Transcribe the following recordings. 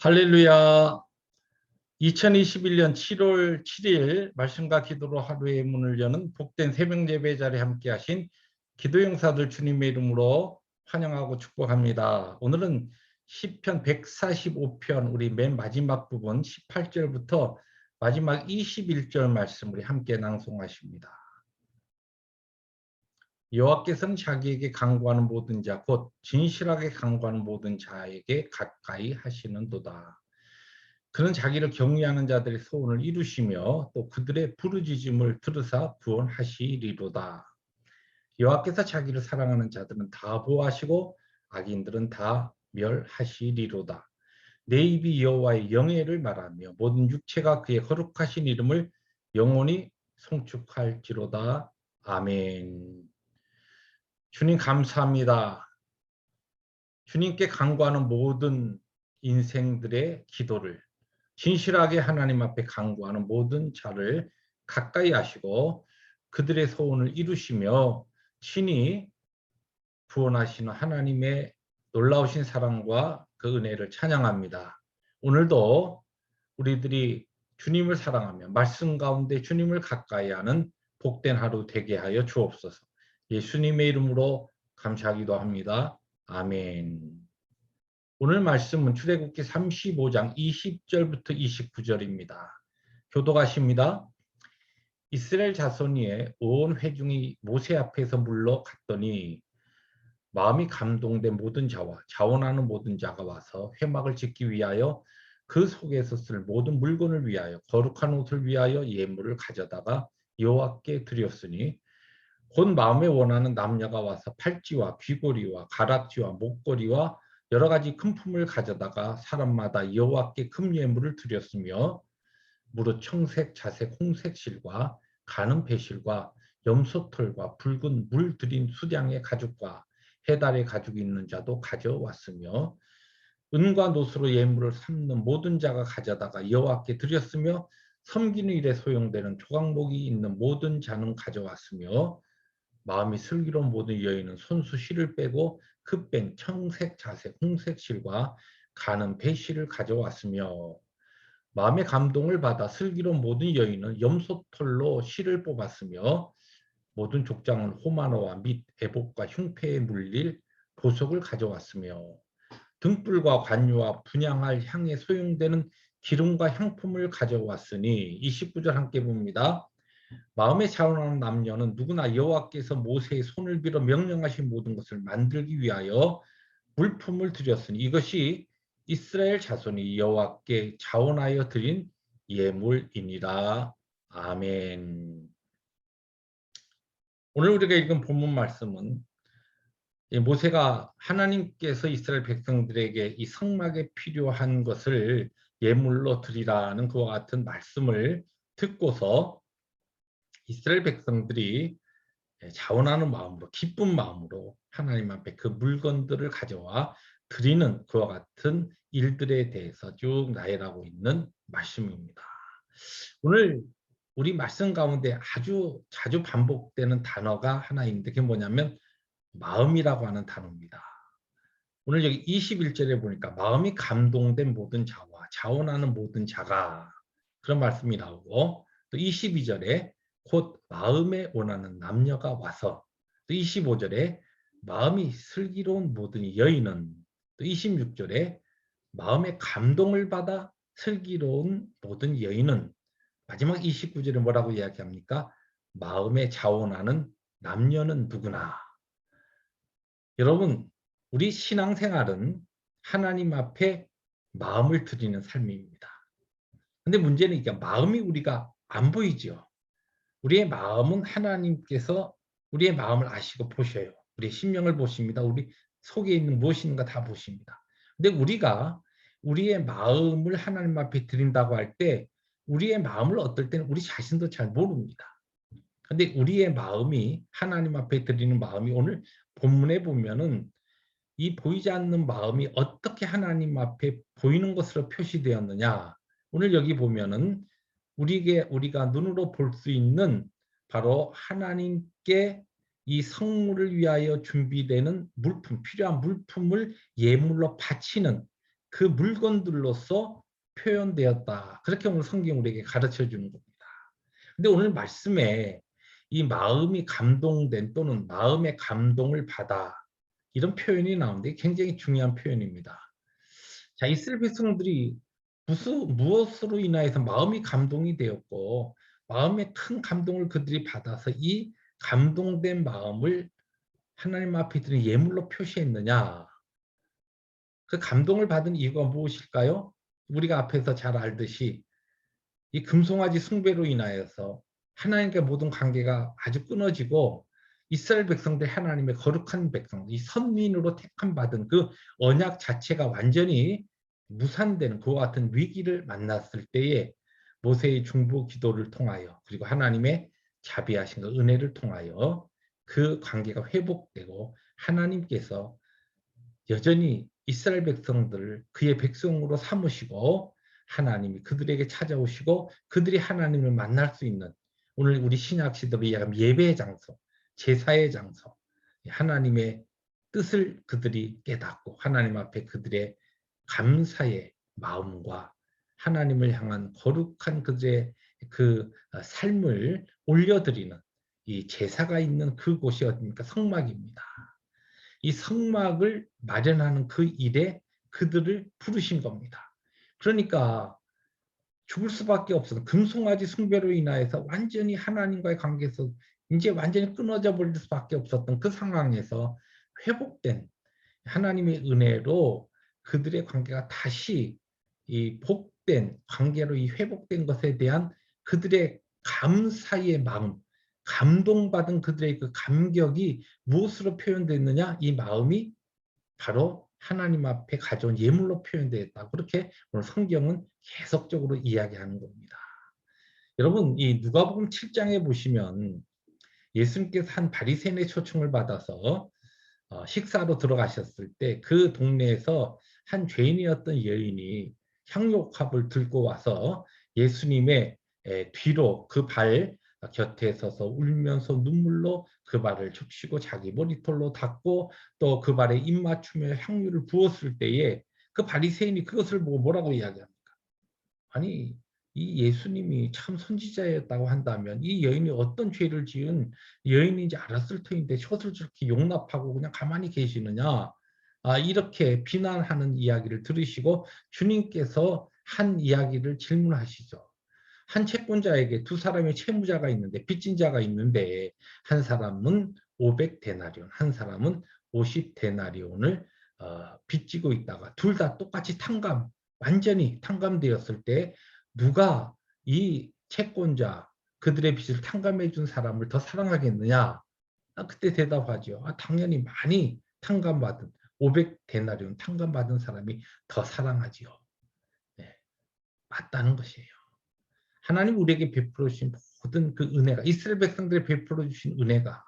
할렐루야. 2021년 7월 7일 말씀과 기도로 하루의 문을 여는 복된 새벽 예배 자리에 함께 하신 기도 용사들 주님의 이름으로 환영하고 축복합니다. 오늘은 시편 145편 우리 맨 마지막 부분 18절부터 마지막 21절 말씀 우리 함께 낭송하십니다. 여호와께서는 자기에게 강구하는 모든 자 곧 진실하게 강구하는 모든 자에게 가까이 하시는도다. 그는 자기를 경외하는 자들의 소원을 이루시며 또 그들의 부르짖음을 들으사 구원하시리로다. 여호와께서 자기를 사랑하는 자들은 다 보호하시고 악인들은 다 멸하시리로다. 내 입이 여호와의 영예를 말하며 모든 육체가 그의 거룩하신 이름을 영원히 송축할지로다. 아멘. 주님 감사합니다. 주님께 간구하는 모든 인생들의 기도를 진실하게 하나님 앞에 간구하는 모든 자를 가까이 하시고 그들의 소원을 이루시며 친히 구원하시는 하나님의 놀라우신 사랑과 그 은혜를 찬양합니다. 오늘도 우리들이 주님을 사랑하며 말씀 가운데 주님을 가까이 하는 복된 하루 되게 하여 주옵소서. 예수님의 이름으로 감사하기도 합니다. 아멘. 오늘 말씀은 출애굽기 35장 20절부터 29절입니다. 교도가십니다. 이스라엘 자손이의 온 회중이 모세 앞에서 물러갔더니 마음이 감동된 모든 자와 자원하는 모든 자가 와서 회막을 짓기 위하여 그 속에서 쓸 모든 물건을 위하여 거룩한 옷을 위하여 예물을 가져다가 여호와께 드렸으니 곧 마음에 원하는 남녀가 와서 팔찌와 귀고리와 가락지와 목걸이와 여러 가지 큰 품을 가져다가 사람마다 여호와께 금 예물을 드렸으며 무릇 청색, 자색, 홍색 실과 가는 배실과 염소털과 붉은 물 들인 수량의 가죽과 해달의 가죽이 있는 자도 가져왔으며 은과 노수로 예물을 삼는 모든 자가 가져다가 여호와께 드렸으며 섬기는 일에 소용되는 조각목이 있는 모든 자는 가져왔으며 마음이 슬기로운 모든 여인은 손수 실을 빼고 흑뱅, 청색, 자색, 홍색 실과 가는 배실을 가져왔으며 마음의 감동을 받아 슬기로운 모든 여인은 염소털로 실을 뽑았으며 모든 족장은 호마노와 및 애복과 흉패에 물릴 보석을 가져왔으며 등불과 관유와 분양할 향에 소용되는 기름과 향품을 가져왔으니 29절 함께 봅니다. 마음에 차오르는 남녀는 누구나 여호와께서 모세의 손을 빌어 명령하신 모든 것을 만들기 위하여 물품을 드렸으니 이것이 이스라엘 자손이 여호와께 자원하여 드린 예물이니라. 아멘. 오늘 우리가 읽은 본문 말씀은 모세가 하나님께서 이스라엘 백성들에게 이 성막에 필요한 것을 예물로 드리라는 그와 같은 말씀을 듣고서 이스라엘 백성들이 예, 자원하는 마음으로 기쁜 마음으로 하나님 앞에 그 물건들을 가져와 드리는 그와 같은 일들에 대해서 쭉 나열하고 있는 말씀입니다. 오늘 우리 말씀 가운데 아주 자주 반복되는 단어가 하나 있는데 그게 뭐냐면 마음이라고 하는 단어입니다. 오늘 여기 21절에 보니까 마음이 감동된 모든 자와 자원하는 모든 자가 그런 말씀이 나오고 또 22절에 곧 마음에 원하는 남녀가 와서 또 25절에 마음이 슬기로운 모든 여인은 또 26절에 마음의 감동을 받아 슬기로운 모든 여인은 마지막 29절에 뭐라고 이야기합니까? 마음에 자원하는 남녀는 누구나 여러분 우리 신앙생활은 하나님 앞에 마음을 드리는 삶입니다. 근데 문제는 이게 마음이 우리가 안 보이죠. 우리의 마음은 하나님께서 우리의 마음을 아시고 보셔요. 우리의 심령을 보십니다. 우리 속에 있는 무엇이 있는가 다 보십니다. 근데 우리가 우리의 마음을 하나님 앞에 드린다고 할 때 우리의 마음을 어떨 때는 우리 자신도 잘 모릅니다. 근데 우리의 마음이 하나님 앞에 드리는 마음이 오늘 본문에 보면은 이 보이지 않는 마음이 어떻게 하나님 앞에 보이는 것으로 표시되었느냐. 오늘 여기 보면은 우리에게 우리가 눈으로 볼 수 있는 바로 하나님께 이 성물을 위하여 준비되는 물품, 필요한 물품을 예물로 바치는 그 물건들로서 표현되었다. 그렇게 오늘 성경 우리에게 가르쳐 주는 겁니다. 근데 오늘 말씀에 이 마음이 감동된 또는 마음의 감동을 받아 이런 표현이 나오는데 굉장히 중요한 표현입니다. 자, 이스라엘 백성들이 무슨 무엇으로 인하여서 마음이 감동이 되었고 마음의 큰 감동을 그들이 받아서 이 감동된 마음을 하나님 앞에 드린 예물로 표시했느냐? 그 감동을 받은 이유가 무엇일까요? 우리가 앞에서 잘 알듯이 이 금송아지 숭배로 인하여서 하나님과 모든 관계가 아주 끊어지고 이스라엘 백성들 하나님의 거룩한 백성, 이 선민으로 택함 받은 그 언약 자체가 완전히 무산되는 그와 같은 위기를 만났을 때에 모세의 중보 기도를 통하여 그리고 하나님의 자비하신 그 은혜를 통하여 그 관계가 회복되고 하나님께서 여전히 이스라엘 백성들을 그의 백성으로 삼으시고 하나님이 그들에게 찾아오시고 그들이 하나님을 만날 수 있는 오늘 우리 신약 시대로 이야기하면 예배의 장소, 제사의 장소, 하나님의 뜻을 그들이 깨닫고 하나님 앞에 그들의 감사의 마음과 하나님을 향한 거룩한 그들의 그 삶을 올려드리는 이 제사가 있는 그곳이 어딥니까? 성막입니다. 이 성막을 마련하는 그 일에 그들을 부르신 겁니다. 그러니까 죽을 수밖에 없어. 금송아지 숭배로 인하여서 완전히 하나님과의 관계에서 이제 완전히 끊어져 버릴 수밖에 없었던 그 상황에서 회복된 하나님의 은혜로 그들의 관계가 다시 이 복된 관계로 이 회복된 것에 대한 그들의 감사의 마음, 감동받은 그들의 그 감격이 무엇으로 표현됐느냐? 이 마음이 바로 하나님 앞에 가져온 예물로 표현되었다. 그렇게 오늘 성경은 계속적으로 이야기하는 겁니다. 여러분 이 누가복음 7장에 보시면 예수님께서 한 바리새인의 초청을 받아서 어, 식사로 들어가셨을 때 그 동네에서 한 죄인이었던 여인이 향료컵을 들고 와서 예수님의 뒤로 그 발 곁에 서서 울면서 눈물로 그 발을 적시고 자기 머리털로 닦고 또 그 발에 입 맞추며 향유를 부었을 때에 그 바리새인이 그것을 보고 뭐라고 이야기합니까? 아니 이 예수님이 참 선지자였다고 한다면 이 여인이 어떤 죄를 지은 여인인지 알았을 터인데 저것을 저렇게 용납하고 그냥 가만히 계시느냐 아, 이렇게 비난하는 이야기를 들으시고 주님께서 한 이야기를 질문하시죠. 한 채권자에게 두 사람의 채무자가 있는데 빚진 자가 있는데 한 사람은 500데나리온, 한 사람은 50데나리온을 어, 빚지고 있다가 둘 다 똑같이 탕감, 완전히 탕감되었을 때 누가 이 채권자 그들의 빚을 탕감해 준 사람을 더 사랑하겠느냐? 아, 그때 대답하죠. 아, 당연히 많이 탕감받은 500 데나리온 탕감 받은 사람이 더 사랑하지요. 네, 맞다는 것이에요. 하나님 우리에게 베풀어 주신 모든 그 은혜가 이스라엘 백성들이 베풀어 주신 은혜가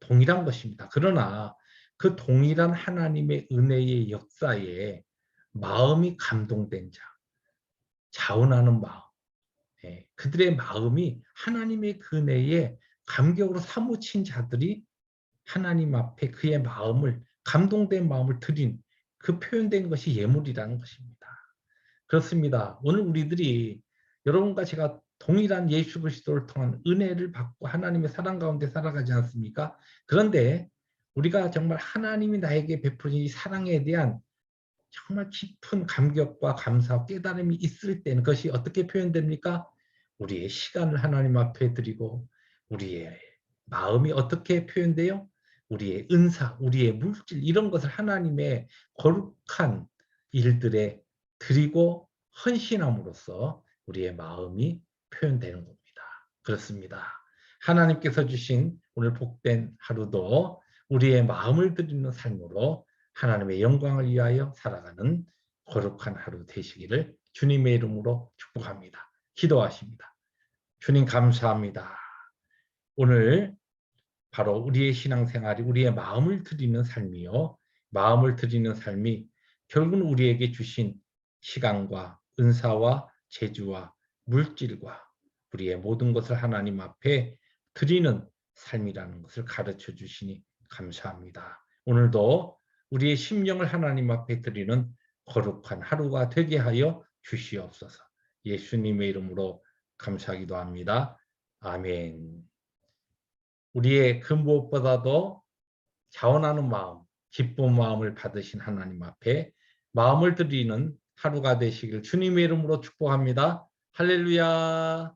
동일한 것입니다. 그러나 그 동일한 하나님의 은혜의 역사에 마음이 감동된 자, 자원하는 마음, 네, 그들의 마음이 하나님의 그 은혜에 감격으로 사무친 자들이 하나님 앞에 그의 마음을 감동된 마음을 드린 그 표현된 것이 예물이라는 것입니다. 그렇습니다. 오늘 우리들이 여러분과 제가 동일한 예수 그리스도를 통한 은혜를 받고 하나님의 사랑 가운데 살아가지 않습니까? 그런데 우리가 정말 하나님이 나에게 베푸신 이 사랑에 대한 정말 깊은 감격과 감사, 깨달음이 있을 때는 그것이 어떻게 표현됩니까? 우리의 시간을 하나님 앞에 드리고 우리의 마음이 어떻게 표현돼요? 우리의 은사, 우리의 물질 이런 것을 하나님의 거룩한 일들에 드리고 헌신함으로써 우리의 마음이 표현되는 겁니다. 그렇습니다. 하나님께서 주신 오늘 복된 하루도 우리의 마음을 드리는 삶으로 하나님의 영광을 위하여 살아가는 거룩한 하루 되시기를 주님의 이름으로 축복합니다. 기도하십니다. 주님 감사합니다. 오늘 바로 우리의 신앙생활이 우리의 마음을 드리는 삶이요. 마음을 드리는 삶이 결국은 우리에게 주신 시간과 은사와 재주와 물질과 우리의 모든 것을 하나님 앞에 드리는 삶이라는 것을 가르쳐 주시니 감사합니다. 오늘도 우리의 심령을 하나님 앞에 드리는 거룩한 하루가 되게 하여 주시옵소서. 예수님의 이름으로 감사하기도 합니다. 아멘. 우리의 그 무엇보다도 자원하는 마음, 기쁜 마음을 받으신 하나님 앞에 마음을 드리는 하루가 되시길 주님의 이름으로 축복합니다. 할렐루야.